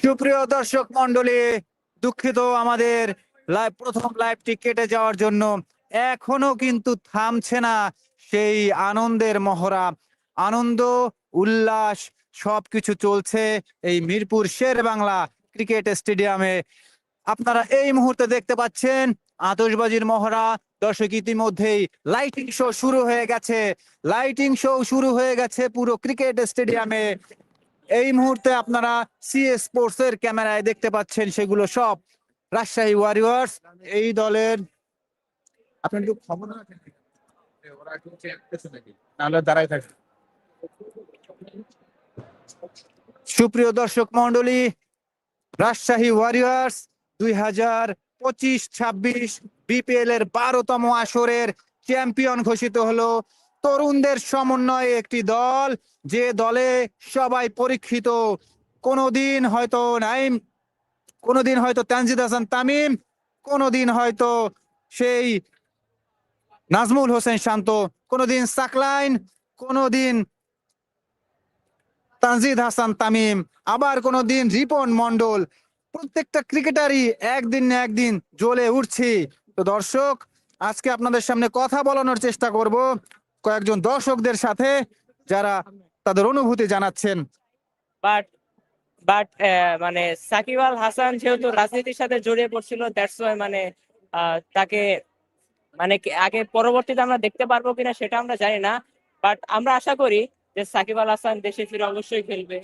সুপ্রিয় দর্শক মন্ডলী দুঃখিত আমাদের লাইভ প্রথম লাইভটি কেটে যাওয়ার জন্য। এখনও কিন্তু থামছে না সেই আনন্দের মহড়া। আনন্দ, উল্লাস, সবকিছু চলছে এই মিরপুর শের বাংলা ক্রিকেট স্টেডিয়ামে। আপনারা এই মুহূর্তে দেখতে পাচ্ছেন আতশবাজির মহড়া। দর্শক ইতিমধ্যেই লাইটিং শো শুরু হয়ে গেছে। লাইটিং শো শুরু হয়ে গেছে পুরো ক্রিকেট স্টেডিয়ামে। এই মুহূর্তে আপনারা সিএস স্পোর্টস এর ক্যামেরায় দেখতে পাচ্ছেন সেগুলো সব রাজশাহী ওয়ারিয়ার্স এই দলের আপনার একটু খবর নাহলে দাঁড়ায় থাকে। সুপ্রিয় দর্শক মন্ডলী রাজশাহী ওয়ারিয়র্স দুই হাজার পঁচিশ ছাব্বিশ বিপিএল এর বারোতম আসরের চ্যাম্পিয়ন ঘোষিত হলো তরুণদের সমন্বয়ে একটি দল। যে দলে সবাই পরীক্ষিত, কোনোদিন হয়তো নাইম, কোনোদিন হয়তো তানজিদ হাসান তামিম, কোনোদিন হয়তো সেই নাজমুল হোসেন শান্ত, কোনোদিন সাকলাইন, কোনোদিন তানজিদ হাসান তামিম, আবার কোনোদিন রিপন মন্ডল প্রত্যেকটা ক্রিকেটারই একদিন না একদিন জ্বলে উঠছি। তো দর্শক, আজকে আপনাদের সামনে কথা বলানোর চেষ্টা করব। কয়েকজন দর্শকদের সাথে যারা তাদের অনুভূতি জানাচ্ছেন। বাট বাট মানে সাকিব আল হাসান যেহেতু রাজনীতির সাথে জড়িয়ে পড়ছিল দ্যাটস ওয়াই মানে আহ, তাকে মানে আগে পরবর্তীতে আমরা দেখতে পারব কিনা সেটা আমরা জানি না বাট আমরা আশা করি যে সাকিব আল হাসান দেশে ফিরে অবশ্যই খেলবে।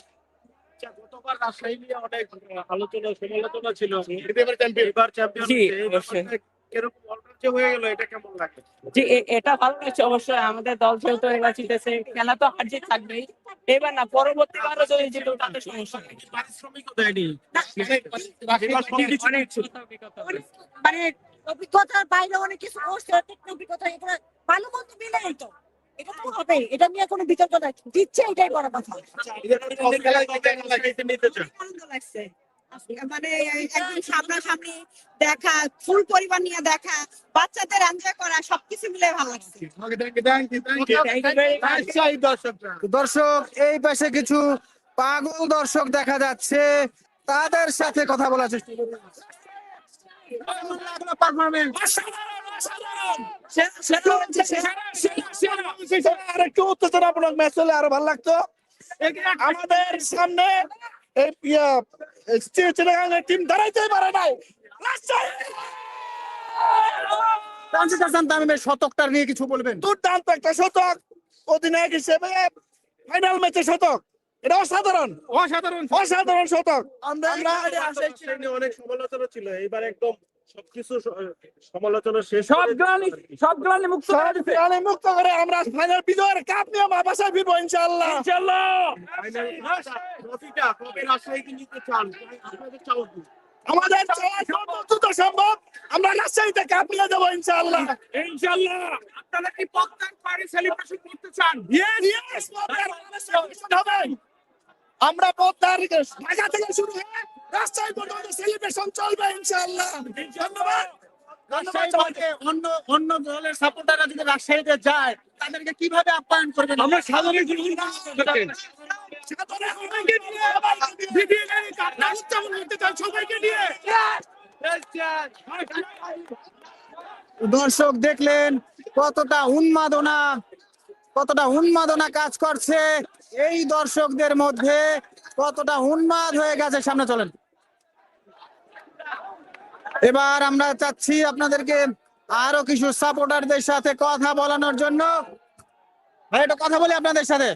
আচ্ছা, গতবার রাজশাহী নিয়ে অনেক আলোচনা সমালোচনা ছিল। এবার চ্যাম্পিয়ন এবার চ্যাম্পিয়ন জি, অবশ্যই। ব্যাপারটা কীরকম যে হয়ে গেল এটা কেমন লাগে? জি এটা ভালো লাগছে অবশ্যই আমাদের দল যেহেতু এবার জিতেছে খেলা তো হার জিত থাকবেই। এবার না পরবর্তীবারও যদি জিতো তাতে সমস্যা নেই। পারিশ্রমিকও দেয়নি। মানে অভিজ্ঞতার বাইরে অনেক কিছু করছে অভিজ্ঞতা এগুলো ভালো মন্দ মিলেই তো। এটা তো হবে এটা নিয়ে কোনো বিতর্ক নাই। দিচ্ছে এটাই বড় কথা। আনন্দ লাগছে। মানে একদম সামনাসামনি দেখা ফুল পরিবার নিয়ে দেখা বাচ্চাদের এনজয় করা সবকিছু মিলে ভালো লাগছে। দর্শক এই পাশে কিছু পাগল দর্শক দেখা যাচ্ছে তাদের সাথে কথা বলার চেষ্টা করব। আরও ভালো লাগতো। আমাদের সামনে এই চিটাগাংয়ের টিম দাঁড়াইতেই পারে নাই। তানজিদ হাসান তামিমের শতকটা নিয়ে কিছু বলবেন? দুর্দান্ত একটা শতক। অধিনায়ক হিসেবে ফাইনাল ম্যাচে শতক। এটা অসাধারণ। অসাধারণ অসাধারণ শতক। আমরা অনেক সমালোচনা ছিল। এইবার একদম সবকিছু সমালোচনা শেষ সব গ্লানি সব গ্লানি মুক্ত গ্লানি মুক্ত করে আমরা ফাইনাল বিজয়ের কাপ নিয়ে আমার বাসায় ফিরবো ইনশাআল্লাহ। ইনশাআল্লাহ। ট্রফিটা কবে রাজশাহীকে নিতে চান? আপনাদের চাওয়া আমাদের যত সম্ভব আমরা রাজশাহীতে কাপ নিয়ে যাব ইনশাআল্লাহ। ইনশাআল্লাহ। আপনারা কি পদ্মার পাড়ে সেলিব্রেশন করতে চান? ইয়েস ইয়েস হবে। আমরা পদ্মার ঢাকা থেকে শুরু হয়ে রাজশাহী পর্যন্ত সেলিব্রেশন চলবে ইনশাআল্লাহ। ধন্যবাদ। অন্য অন্য দলের সাপোর্টাররা যদি রাজশাহীতে যায় তাদেরকে কীভাবে আপ্যায়ন করবেন? আমরা সাধারণ সবাইকে নিয়ে বিপিএল এর কাপটা উদযাপন করতে চাই সবাইকে নিয়ে। দর্শক দেখলেন কতটা উন্মাদনা। কতটা উন্মাদনা কাজ করছে এই দর্শকদের মধ্যে, কতটা উন্মাদ হয়ে গেছে। সামনে চলেন। এবার আমরা চাচ্ছি আপনাদেরকে আরও কিছু সাপোর্টারদের সাথে কথা বলানোর জন্য। ভাই, একটা কথা বলি আপনাদের সাথে।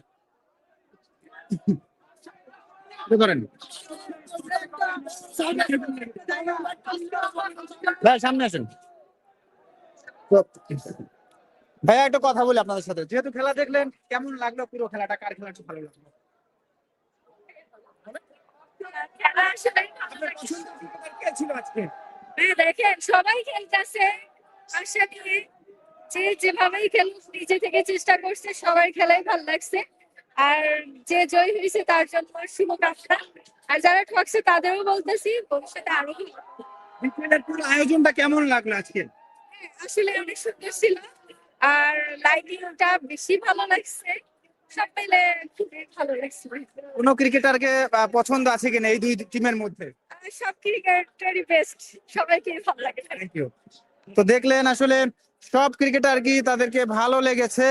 ভাই, সামনে আসেন। ভাইয়া একটা কথা বলি আপনাদের সাথে। যেহেতু খেলা দেখলেন কেমন লাগল পুরো খেলাটা? কার খেলা একটু ভালো লাগল? দেখেন সবাই খেলতেছে। আশা যে যেভাবেই খেলুক নিজে থেকে চেষ্টা করছে সবাই খেলাই ভালো লাগছে। আর যে জয় হয়েছে তার জন্য শুভকামনা। আর যারা ঠকছে তাদেরও বলতেছি ভবিষ্যতে আরও পুরো আয়োজনটা কেমন লাগল আজকে? হ্যাঁ, আসলে অনেক সুন্দর ছিল। আর লাইটিংটা বেশি ভালো লাগছে। সব মিলে খুবই ভালো লাগছে। কোন ক্রিকেটারকে পছন্দ আছে কিনা এই দুই টিমের মধ্যে? সব ক্রিকেটারই বেস্ট সবাইকে ভালো লাগে। থ্যাংক ইউ তো দেখলেন আসলে সব ক্রিকেটার কি তাদেরকে ভালো লেগেছে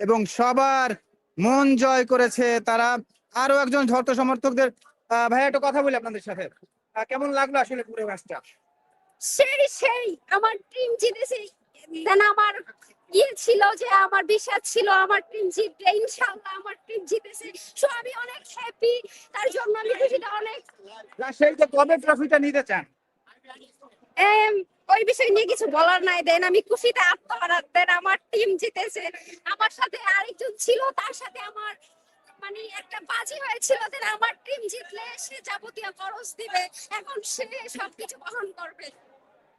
এবং সবার মন জয় করেছে তারা। আরও একজন ধর্ত সমর্থকদের ভাইয়া একটু কথা বলি আপনাদের সাথে। কেমন লাগল আসলে পুরো ম্যাচটা সেই সেই আমার টিম জিতেছে। দেন আমার ইয়ে ছিল যে আমার বিশ্বাস ছিল আমার টিম জিতবে ইনশাআল্লাহ আমার টিম জিতেছে সো আমি অনেক হ্যাপি তার জন্য আমি খুশিটা অনেক রাজশাহীতে কবে ট্রফিটা নিতে চান? এম, ওই বিষয় নিয়ে কিছু বলার নাই দেন আমি খুশিতে আত্মহারা দেন আমার টিম জিতেছে। আমার সাথে আরেকজন ছিল তার সাথে আমার মানে একটা বাজি হয়েছিল দেন আমার টিম জিতলে সে যাবতীয় খরচ দিবে। এখন সে সবকিছু বহন করবে।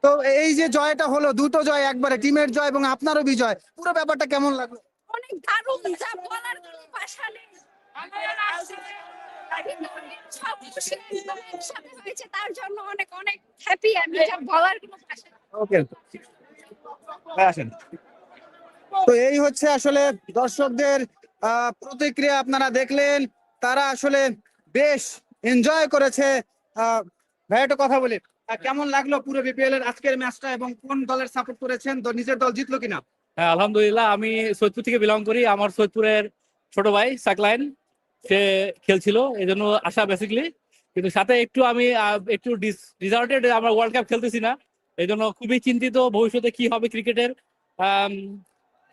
তো এই যে জয়টা হলো দুটো জয় একবারে টিমের জয় এবং আপনারও বিজয় পুরো ব্যাপারটা কেমন লাগল? অনেক দারুণ যা বলার কোনো ভাষা নেই। সব খুশি একদম একসাথে হয়েছে তার জন্য অনেক অনেক হ্যাপি আমি যা বলার কোনো ভাষা ওকে আসেন। তো এই হচ্ছে আসলে দর্শকদের আহ, প্রতিক্রিয়া আপনারা দেখলেন তারা আসলে বেশ এনজয় করেছে। আহ, ভাই একটু কথা বলি। কেমন লাগল পুরো বিপিএল এর আজকের ম্যাচটা এবং কোন দলের সাপোর্ট করেছেন? নিজের দল জিতলো কিনা? হ্যাঁ আলহামদুলিল্লাহ। আমি সৈয়দপুর থেকে বিলং করি। আমার সৈয়দপুরের ছোট ভাই সাকলাইন, সে খেলছিল। এই জন্য আশা বেসিকলি কিন্তু সাথে একটু আমি একটু ডিজার্টেড আমরা ওয়ার্ল্ড কাপ খেলতেছি না। এই জন্য খুবই চিন্তিত ভবিষ্যতে কি হবে ক্রিকেটের।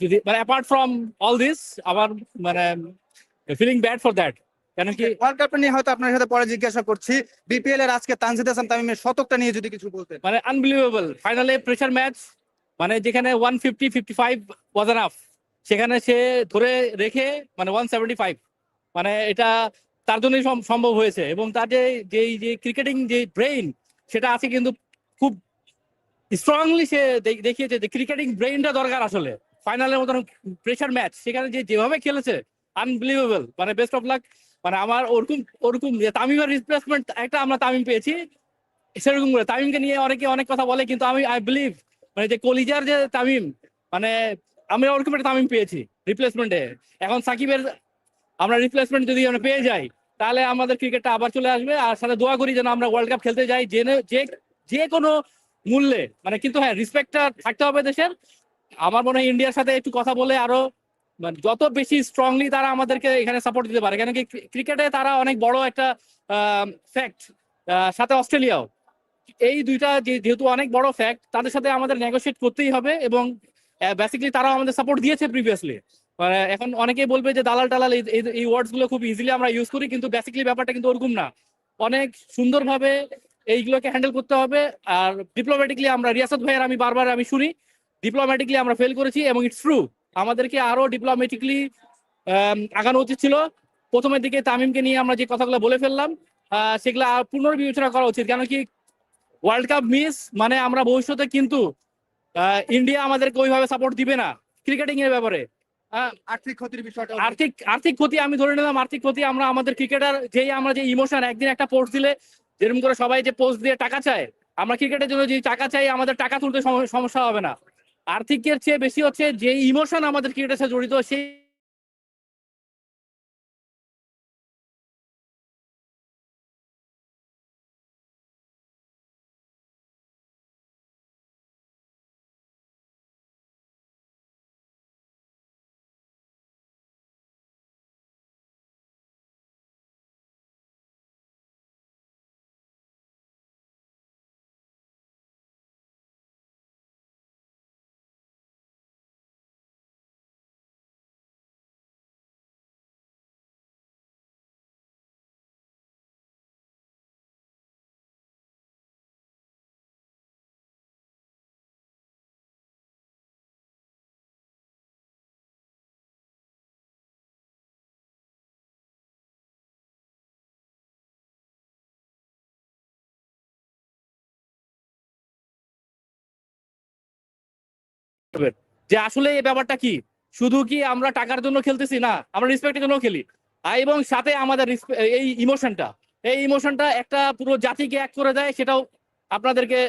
যদি মানে অ্যাপার্ট ফ্রম অল দিস আমার মানে ফিলিং ব্যাড ফর দ্যাট কেন কি ওয়ার্ল্ড কাপ নিয়ে হয়তো আপনার সাথে পরে জিজ্ঞাসা করছি। বিপিএল এর আজকে তানজিদ হাসান তামিমের শতকটা নিয়ে যদি কিছু বলতেন। মানে আনবিলিভেবল ফাইনালে প্রেশার ম্যাচ মানে যেখানে one fifty fifty five was enough সেখানে সে ধরে রেখে মানে ওয়ান সেভেন্টি ফাইভ মানে এটা তার জন্যই সম্ভব হয়েছে এবং তার যে যেই যে ক্রিকেটিং যে ব্রেইন সেটা আছে কিন্তু খুব স্ট্রংলি সে দেখিয়েছে যে ক্রিকেটিং ব্রেইনটা দরকার আসলে। ফাইনালের মতন প্রেশার ম্যাচ সেখানে যে যেভাবে খেলেছে আনবিলিভেবল মানে বেস্ট অফ লাক মানে আমার ওরকম ওরকম যে তামিমের রিপ্লেসমেন্ট একটা আমরা তামিম পেয়েছি, সেরকম করে। তামিমকে নিয়ে অনেকে অনেক কথা বলে, কিন্তু আমি আই বিলিভ মানে যে কলিজার যে তামিম মানে আমি ওরকম একটা তামিম পেয়েছি রিপ্লেসমেন্টে এখন সাকিবের, আমরা রিপ্লেসমেন্ট যদি আমরা পেয়ে যাই, তাহলে আমাদের ক্রিকেটটা আবার চলে আসবে। আর সাথে দোয়া করি যেন আমরা ওয়ার্ল্ড কাপ খেলতে যাই, জেনে, যে যে কোনো মূল্যে। মানে কিন্তু হ্যাঁ রিসপেক্টটা থাকতে হবে দেশের। আমার মনে হয় ইন্ডিয়ার সাথে একটু কথা বলে আরও মানে যত বেশি স্ট্রংলি তারা আমাদেরকে এখানে সাপোর্ট দিতে পারে কেন কি ক্রিকেটে তারা অনেক বড় একটা ফ্যাক্ট সাথে অস্ট্রেলিয়াও। এই দুইটা যেহেতু অনেক বড় ফ্যাক্ট তাদের সাথে আমাদের নেগোশিয়েট করতেই হবে এবং বেসিক্যালি তারাও আমাদের সাপোর্ট দিয়েছে প্রিভিয়াসলি মানে এখন অনেকেই বলবে যে দালাল টালাল এই ওয়ার্ডসগুলো খুব ইজিলি আমরা ইউজ করি, কিন্তু বেসিক্যালি ব্যাপারটা কিন্তু ওরকম না। অনেক সুন্দরভাবে এইগুলোকে হ্যান্ডেল করতে হবে, আর ডিপ্লোম্যাটিকলি আমরা, রিয়াসত ভাইয়ের আমি বারবার আমি শুনি ডিপ্লোম্যাটিকলি আমরা ফেল করেছি এবং ইটস ট্রু আমাদেরকে আরও ডিপ্লোম্যাটিকলি আগানো উচিত ছিল। প্রথমের দিকে তামিমকে নিয়ে আমরা যে কথাগুলো বলে ফেললাম সেগুলো পুনর্বিবেচনা করা উচিত। কেন কি ওয়ার্ল্ড কাপ মিস মানে আমরা ভবিষ্যতে কিন্তু ইন্ডিয়া আমাদেরকে ওইভাবে সাপোর্ট দিবে না ক্রিকেটিং এর ব্যাপারে। আর্থিক ক্ষতির বিষয়টা আর্থিক আর্থিক ক্ষতি আমি ধরে নিলাম আর্থিক ক্ষতি আমরা আমাদের ক্রিকেটার যেই আমরা যে ইমোশন একদিন একটা পোস্ট দিলে যেরকম করে সবাই যে পোস্ট দিয়ে টাকা চায় আমরা ক্রিকেটের জন্য যে টাকা চাই আমাদের টাকা তুলতে সমস্যা হবে না। আর্থিকের চেয়ে বেশি হচ্ছে যে ইমোশন আমাদের ক্রিকেটের সাথে জড়িত সেই যে আসলে এই ব্যাপারটা কি? শুধু কি আমরা টাকার জন্য খেলতেছি? না, আমরা রেসপেক্টের জন্য খেলি। এবং সাথে আমাদের এই ইমোশনটা এই ইমোশনটা একটা পুরো জাতিকে এক করে দেয়, সেটাও আপনাদেরকে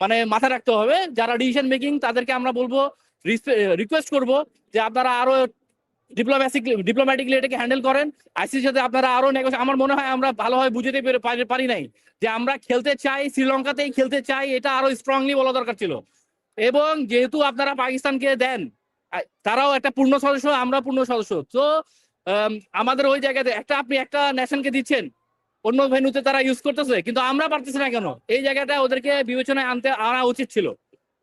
মানে মাথায় রাখতে হবে। যারা ডিসিশন মেকিং তাদেরকে আমরা বলব রিকোয়েস্ট করব যে আপনারা আরও ডিপ্লোম্যাটিক ডিপ্লোম্যাটিকলি এটাকে হ্যান্ডেল করেন। আইসিসির সাথে আপনারা আরও আমার মনে হয় আমরা ভালোভাবে বুঝতে পারি নাই যে আমরা খেলতে চাই, শ্রীলঙ্কাতেই খেলতে চাই, এটা আরও স্ট্রংলি বলা দরকার ছিল। এবং যেহেতু আপনারা পাকিস্তানকে দেন তারাও একটা পূর্ণ সদস্য, আমরা পূর্ণ সদস্য। তো আমাদের ওই জায়গাতে একটা, আপনি একটা ন্যাশনকে দিচ্ছেন, অন্য ভেন্যুতে তারা ইউজ করতেছে, কিন্তু আমরা পারতেছি না কেন? এই জায়গাটা ওদেরকে বিবেচনায় আনতে আনা উচিত ছিল।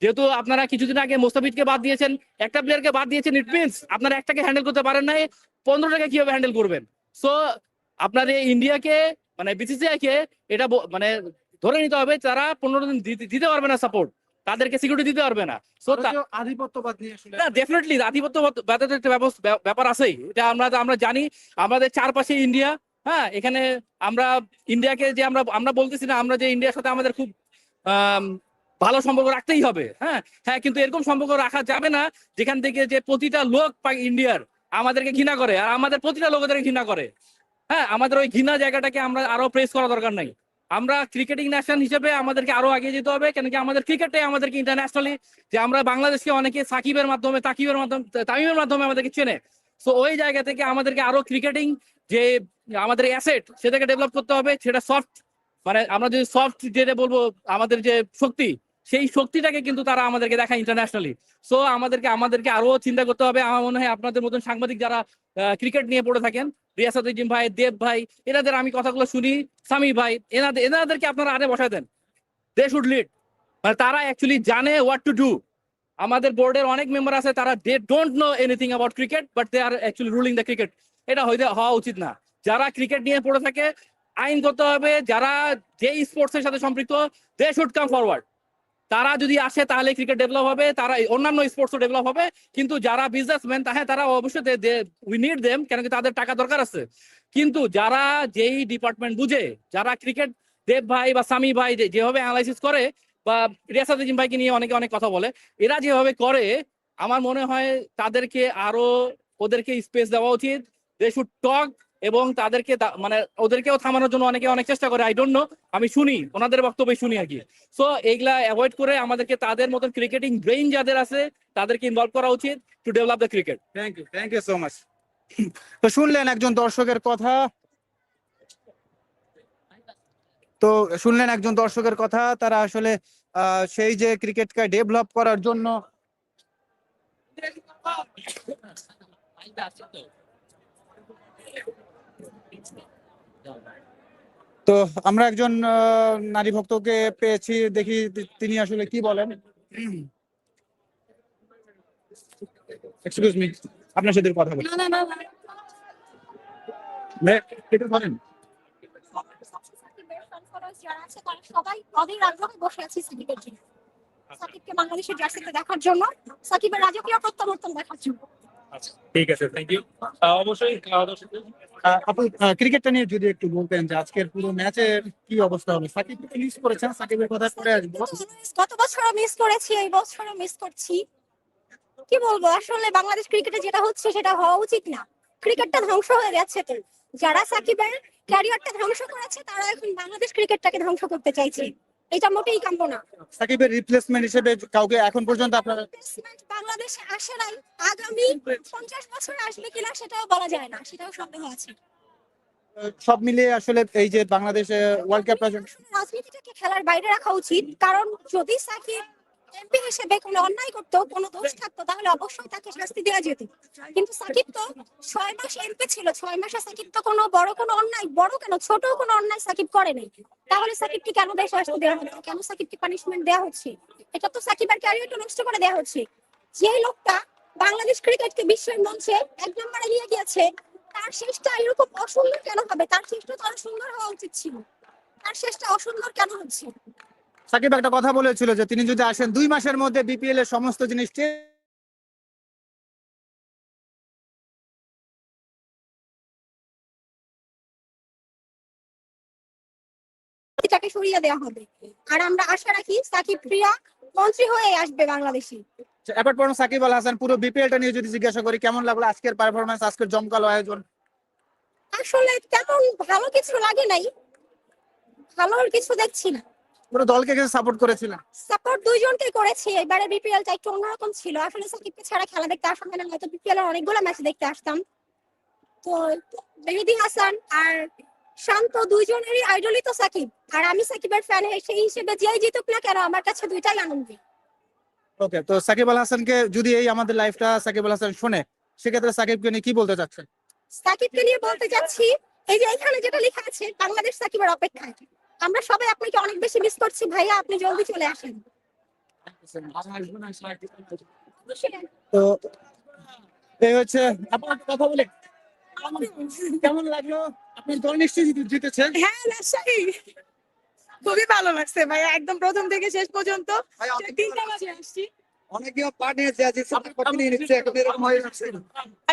যেহেতু আপনারা কিছুদিন আগে মোস্তাফিজকে বাদ দিয়েছেন, একটা প্লেয়ারকে বাদ দিয়েছেন ইট মিনস আপনারা একটাকে হ্যান্ডেল করতে পারেন নাই পনেরোটাকে কীভাবে হ্যান্ডেল করবেন? সো আপনার এই ইন্ডিয়াকে মানে বিসিসিআই কে এটা মানে ধরে নিতে হবে, তারা পনেরো দিন দিতে পারবে না সাপোর্ট তাদেরকে সিকিউরিটি দিতে পারবে না। সো আধিপত্যবাদ নিয়ে আসলে না ডেফিনেটলি আধিপত্য ব্যাপার একটা ব্যাপার আছেই। এটা আমরা আমরা জানি আমাদের চারপাশে ইন্ডিয়া হ্যাঁ এখানে আমরা ইন্ডিয়াকে যে আমরা আমরা বলতেছি না আমরা যে ইন্ডিয়ার সাথে আমাদের খুব ভালো সম্পর্ক রাখতেই হবে হ্যাঁ? হ্যাঁ কিন্তু এরকম সম্পর্ক রাখা যাবে না যেখান থেকে যে প্রতিটা লোক ইন্ডিয়ার আমাদেরকে ঘৃণা করে। আর আমাদের প্রতিটা লোক ঘৃণা করে। হ্যাঁ আমাদের ওই ঘৃণা জায়গাটাকে আমরা আরও প্রেস করা দরকার নাই। আমরা ক্রিকেটিং ন্যাশন হিসেবে আমাদেরকে আরও আগে যেতে হবে কেন কি আমাদের ক্রিকেটটাই আমাদেরকে ইন্টারন্যাশনালি যে আমরা বাংলাদেশকে অনেকে সাকিবের মাধ্যমে, তাকিবের মাধ্যমে, তামিমের মাধ্যমে আমাদেরকে চেনে। সো ওই জায়গা থেকে আমাদেরকে আরও ক্রিকেটিং যে আমাদের অ্যাসেট সেটাকে ডেভেলপ করতে হবে, সেটা সফট মানে আমরা যদি সফট যেটা বলব আমাদের যে শক্তি, সেই শক্তিটাকে কিন্তু তারা আমাদেরকে দেখায় ইন্টারন্যাশনালি সো আমাদেরকে আমাদেরকে আরও চিন্তা করতে হবে। আমার মনে হয় আপনাদের মতন সাংবাদিক যারা ক্রিকেট নিয়ে পড়ে থাকেন রিয়াসাত উদ্দিন ভাই, দেব ভাই, এনাদের আমি কথাগুলো শুনি, সামি ভাই, এনাদের, এনাদেরকে আপনারা আরে বসায় দেন। দে শুড লিড মানে তারা অ্যাকচুয়ালি জানে হোয়াট টু ডু আমাদের বোর্ডের অনেক মেম্বার আছে, তারা they don't know anything about cricket but they are actually ruling the cricket এটা হইতে, হওয়া উচিত না। যারা ক্রিকেট নিয়ে পড়ে থাকে আইন করতে হবে যারা যে স্পোর্টস এর সাথে সম্পৃক্ত দে শুড কাম ফরওয়ার্ড তারা যদি আসে তাহলে ক্রিকেট ডেভেলপ হবে, তারা অন্যান্য স্পোর্টসও ডেভেলপ হবে। কিন্তু যারা বিজনেসম্যান তাহলে তারা অবশ্যই উই নিড দেম কেন কি তাদের টাকা দরকার আছে। কিন্তু যারা যেই ডিপার্টমেন্ট বুঝে, যারা ক্রিকেট দেব ভাই বা সামি ভাই যেভাবে অ্যানালাইসিস করে বা রিয়াসাদ ভাইকে নিয়ে অনেকে অনেক কথা বলে, এরা যেভাবে করে, আমার মনে হয় তাদেরকে আরও, ওদেরকে স্পেস দেওয়া উচিত। দে শুড টক এবং তাদেরকে মানে ওদেরকেও থামানোর জন্য অনেকে অনেক চেষ্টা করে। আই ডোন্ট নো আমি শুনি, ওনাদের বক্তব্য শুনি আর কি। সো এইগুলা অ্যাভয়েড করে আমাদেরকে তাদের মতন ক্রিকেটিং ব্রেইন যাদের আছে, তাদেরকে ইনভলভ করা উচিত to develop the cricket thank you thank you so much তো শুনলেন একজন দর্শকের কথা? তো শুনলেন একজন দর্শকের কথা, তারা আসলে সেই যে ক্রিকেটকে ডেভেলপ করার জন্য তো আমরা একজন আহ, নারী ভক্তকে পেয়েছি দেখি তিনি আসলে কি বলেন। এক্সকিউজ মি আপনার সাথে কথা বলি। সবাই অধীর আগ্রহে বসে আছি জন্য সাকিবকে বাংলাদেশের জার্সিতে দেখার জন্য সাকিবের রাজকীয় প্রত্যাবর্তন দেখার জন্য। ঠিক আছে থ্যাংক ইউ অবশ্যই দর্শকদের ক্রিকেটটা নিয়ে যদি একটু বলতেন যে আজকের পুরো ম্যাচের কি অবস্থা সাকিব মিস করেছেন? সাকিবের কথা পরে আসব। মিস করেছি, এই বছরও মিস করছি। কি বলব, আসলে বাংলাদেশ ক্রিকেটে যেটা হচ্ছে সেটা হওয়া উচিত না। ক্রিকেটটা ধ্বংস হয়ে গেছে তো। যারা সাকিবের ক্যারিয়ারটা ধ্বংস করেছে, তারা এখন বাংলাদেশ ক্রিকেটটাকে ধ্বংস করতে চাইছে। এটা মোটেই কাম্য না। সাকিবের রিপ্লেসমেন্ট হিসেবে কাউকে এখন পর্যন্ত আপনারা রিপ্লেসমেন্ট বাংলাদেশে আসে নাই। আগামী পঞ্চাশ বছর আসবে কিনা সেটাও বলা যায় না সেটাও সন্দেহ আছে। সব মিলিয়ে আসলে এই যে বাংলাদেশে ওয়ার্ল্ড কাপ রাজনীতিটাকে খেলার বাইরে রাখা উচিত কারণ যদি সাকিব এমপি হিসেবে কোনো অন্যায় করতো, কোনো দোষ থাকতো, তাহলে অবশ্যই তাকে শাস্তি দেওয়া যেত। কিন্তু সাকিব তো ছয় মাস এমপি ছিল, ছয় মাসে সাকিব তো কোনো বড় কোনো অন্যায়, বড় কেন ছোট কোনো অন্যায় সাকিব করে নাই। তাহলে সাকিবকে কেন দেশে আসতে দেওয়া হচ্ছে কেন সাকিবকে পানিশমেন্ট দেওয়া হচ্ছে? এটা তো সাকিবের ক্যারিয়ারটা নষ্ট করে দেওয়া হচ্ছে। যে লোকটা বাংলাদেশ ক্রিকেটকে বিশ্বের মঞ্চে এক নম্বরে নিয়ে গিয়েছে, তার শেষটা এরকম অসুন্দর কেন হবে? তার শেষটা তো সুন্দর হওয়া উচিত ছিল। তার শেষটা অসুন্দর কেন হচ্ছে? সাকিব একটা কথা বলেছিল যে তিনি যদি আসেন দুই মাসের মধ্যে বিপিএল এর সমস্ত জিনিস এটাকে সরিয়ে দেওয়া হবে। আর আমরা আশা রাখি সাকিব প্রিয়া মন্ত্রী হয়ে আসবে বাংলাদেশে। এবার পর সাকিব আল হাসান পুরো বিপিএলটা নিয়ে যদি জিজ্ঞাসা করি কেমন লাগল আজকের পারফরমেন্স আজকের জমকালো আয়োজন? আসলে তেমন ভালো কিছু লাগে নাই। ভালোর কিছু দেখছি না। পুরো দলকে সাপোর্ট করেছিলেন সাপোর্ট দুইজনকে করেছি। এবারে বিপিএলটা একটু অন্যরকম ছিল। আসলে সাকিবকে ছাড়া খেলা দেখতে আসতাম না হয়তো বিপিএল এর অনেকগুলো ম্যাচ দেখতে আসতাম। তো মেহেদি হাসান আর শান্ত দুইজনেরই আইডলই তো সাকিব। আর আমি সাকিবের ফ্যান সেই হিসেবে যেই জিতুক না কেন আমার কাছে দুইটাই আনন্দ ওকে তো সাকিব আল হাসানকে যদি এই আমাদের লাইফটা সাকিব আল হাসান শুনে সেক্ষেত্রে সাকিবকে নিয়ে কি বলতে চাচ্ছেন? সাকিবকে নিয়ে বলতে চাচ্ছি এই যে এখানে যেটা লেখা আছে বাংলাদেশ সাকিবের অপেক্ষায়। আমরা সবাই আপনাকে অনেক বেশি মিস করছি ভাইয়া আপনি জলদি চলে আসেন। তো এই হচ্ছে আপনার কথা বলে? কেমন লাগল? আপনার দল নিশ্চয়ই জিতে- জিতেছে হ্যাঁ রাজশাহী। খুবই ভালো লাগছে ভাইয়া একদম প্রথম থেকে শেষ পর্যন্ত। তিনটা বাজে আসছি। অনেকে পার্ট নিয়েছে আজ নিয়ে নিচ্ছে এখন এরকম হয়ে যাচ্ছে।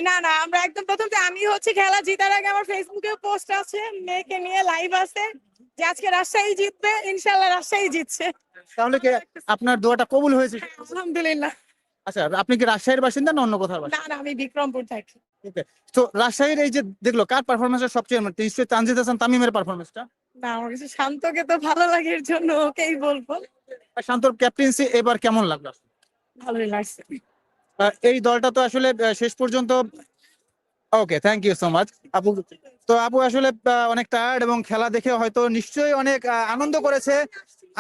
না না আমরা একদম প্রথম আমি হচ্ছে খেলা জিতার আগে আমার ফেসবুকে পোস্ট আছে মেয়েকে নিয়ে লাইভ আছে যে আজকে রাজশাহী জিতবে ইনশাল্লাহ রাজশাহী জিতছে। তাহলে কি আপনার দোয়াটা কবুল হয়েছে? আলহামদুলিল্লাহ। আচ্ছা আপনি কি রাজশাহীর বাসিন্দা না অন্য কোথাও বাসিন্দা? না না আমি বিক্রমপুর থাকি। তো রাজশাহীর এই যে দেখল কার পারফরমেন্সের সবচেয়ে মানে নিশ্চয়ই তানজিদ হাসান তামিমের পারফরমেন্সটা না আমার কাছে শান্তকে তো ভালো লাগে এর জন্য ওকেই বলব। শান্তর ক্যাপ্টেন্সি এবার কেমন লাগল? এই দলটা তো আসলে শেষ পর্যন্ত, okay thank you so much আপু তো আপু আসলে অনেক টায়ার্ড এবং খেলা দেখে হয়তো নিশ্চয়ই অনেক আনন্দ করেছে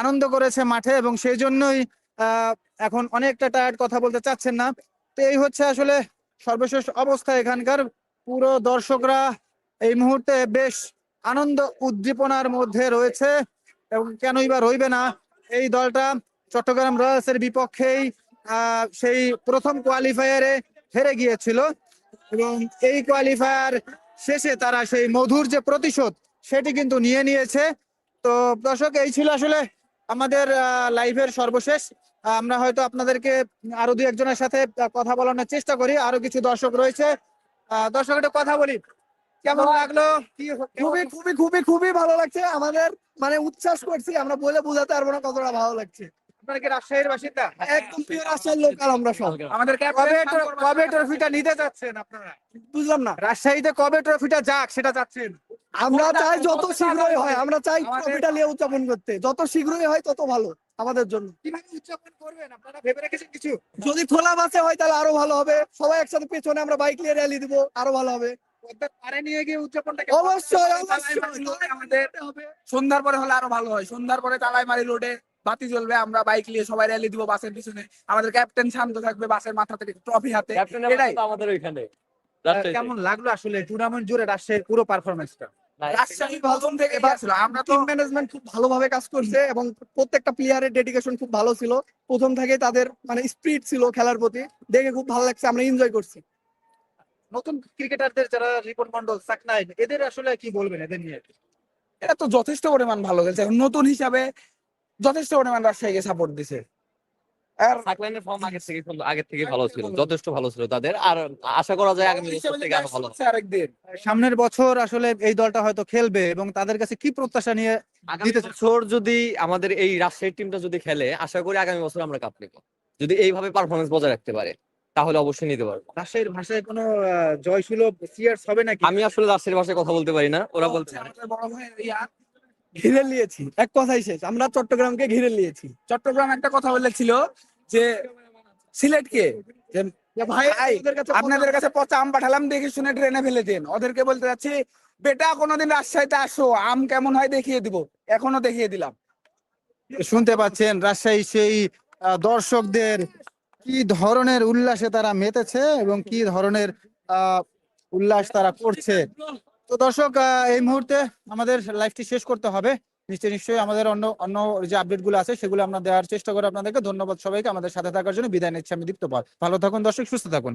আনন্দ করেছে মাঠে এবং সেই জন্যই এখন অনেকটা টায়ার্ড কথা বলতে চাচ্ছেন না। তো এই হচ্ছে আসলে সর্বশেষ অবস্থা এখানকার। পুরো দর্শকরা এই মুহূর্তে বেশ আনন্দ উদ্দীপনার মধ্যে রয়েছে এবং কেনই বা রইবে না, এই দলটা চট্টগ্রাম রয়্যালসের বিপক্ষেই সেই প্রথম কোয়ালিফায়ারে হেরে গিয়েছিল এবং এই কোয়ালিফায়ার শেষে তারা সেই মধুর যে প্রতিশোধ সেটি কিন্তু নিয়ে নিয়েছে। তো দর্শক, এই ছিল আসলে আমাদের লাইভের সর্বশেষ। আমরা হয়তো আপনাদেরকে আরও দু একজনের সাথে কথা বলানোর চেষ্টা করি। আরও কিছু দর্শক রয়েছে। দর্শক, একটা কথা বলি। কেমন লাগল? খুবই খুবই খুবই খুবই ভালো লাগছে। আমাদের মানে উচ্ছ্বাস করছি। আমরা বলে বোঝাতে পারব না কতটা ভালো লাগছে। আপনারা কি রাজশাহীর বাসিন্দা? একদম পিওর আসার লোকাল আমরা সব। আমাদের কবে কবে ট্রফিটা নিতে যাচ্ছেন আপনারা? বুঝলাম না। রাজশাহীতে কবে ট্রফিটা যাক সেটা চাচ্ছেন আমরা চাই যত শীঘ্রই হয় আমরা চাই ট্রফিটা নিয়ে উদযাপন করতে। যত শীঘ্রই হয় তত ভালো আমাদের জন্য। কীভাবে উদযাপন করবেন? আপনারা ভেবে রেখেছেন কিছু? যদি খোলা বাসে হয় তাহলে আরও ভালো হবে। সবাই একসাথে পেছনে আমরা বাইক নিয়ে র্যালি দিব আরও ভালো হবে। অবশ্যই সন্ধ্যার পরে হলে আরও ভালো হয়। সন্ধ্যার পরে তালাইমারি রোডে বাতি জ্বলবে আমরা বাইক নিয়ে সবাই র্যালি দিব বাসের পিছনে। আমাদের ক্যাপ্টেন শান্ত থাকবে বাসের মাথা থেকে ট্রফি হাতে। এটাই। আমাদের ওইখানে। কেমন লাগল আসলে? টুর্নামেন্ট জুড়ে রাজশাহীর পুরো পারফরমেন্সটা রাজশাহী প্রথম থেকে ছিল আমরা টিম ম্যানেজমেন্ট খুব ভালোভাবে কাজ করছে এবং প্রত্যেকটা প্লেয়ারের ডেডিকেশন খুব ভালো ছিল। প্রথম থেকে তাদের মানে স্পিড ছিল খেলার প্রতি। দেখে খুব ভালো লাগছে আমরা এনজয় করছি। নতুন ক্রিকেটারদের যারা রিপন মন্ডল সাকনাইন এদের আসলে কি বলবেন এদের নিয়ে? এরা তো যথেষ্ট পরিমাণ ভালো খেলছে। নতুন হিসাবে যথেষ্ট পরিমাণ রাজশাহীকে সাপোর্ট দিছে। আর সাকলাইনের ফর্ম আগের থেকে আগের থেকে ভালো ছিল যথেষ্ট ভালো ছিল তাদের। আর আশা করা যায় আগামী বছর থেকে আরও ভালো আরেকদিন। সামনের বছর আসলে এই দলটা হয়তো খেলবে এবং তাদের কাছে কি প্রত্যাশা নিয়ে আগামী বছর যদি আমাদের এই রাজশাহীর টিমটা যদি খেলে আশা করি আগামী বছর আমরা কাপ নেব। যদি এইভাবে পারফরমেন্স বজায় রাখতে পারে তাহলে অবশ্যই নিতে পারব। রাজশাহীর ভাষায় কোনো জয়সুলভ সিয়ার্স হবে নাকি? আমি আসলে রাজশাহীর ভাষায় কথা বলতে পারি না ওরা বলছে বড় ভাই ইয়া ঘিরে নিয়েছি। এক কথাই শেষ। আমরা চট্টগ্রামকে ঘিরে নিয়েছি। চট্টগ্রাম একটা কথা বলেছিল যে সিলেটকে যে ভাই আপনাদের কাছে পচা আম পাঠালাম দেখে শুনে ট্রেনে ফেলে দেন। ওদেরকে বলতে যাচ্ছি বেটা কোনোদিন রাজশাহীতে আসো আম কেমন হয় দেখিয়ে দিব। এখনও দেখিয়ে দিলাম। শুনতে পাচ্ছেন রাজশাহী সেই দর্শকদের কি ধরনের উল্লাসে তারা মেতেছে এবং কি ধরনের আহ, উল্লাস তারা করছে। তো দর্শক এই মুহূর্তে আমাদের লাইভটি শেষ করতে হবে। নিশ্চয়ই নিশ্চয়ই আমাদের অন্য অন্য যে আপডেটগুলো আছে, সেগুলো আমরা দেওয়ার চেষ্টা করে আপনাদেরকে। ধন্যবাদ সবাইকে। আমাদের সাথে থাকার জন্য বিদায় নিচ্ছি আমি দীপ্ত পাল ভালো থাকুন দর্শক, সুস্থ থাকুন।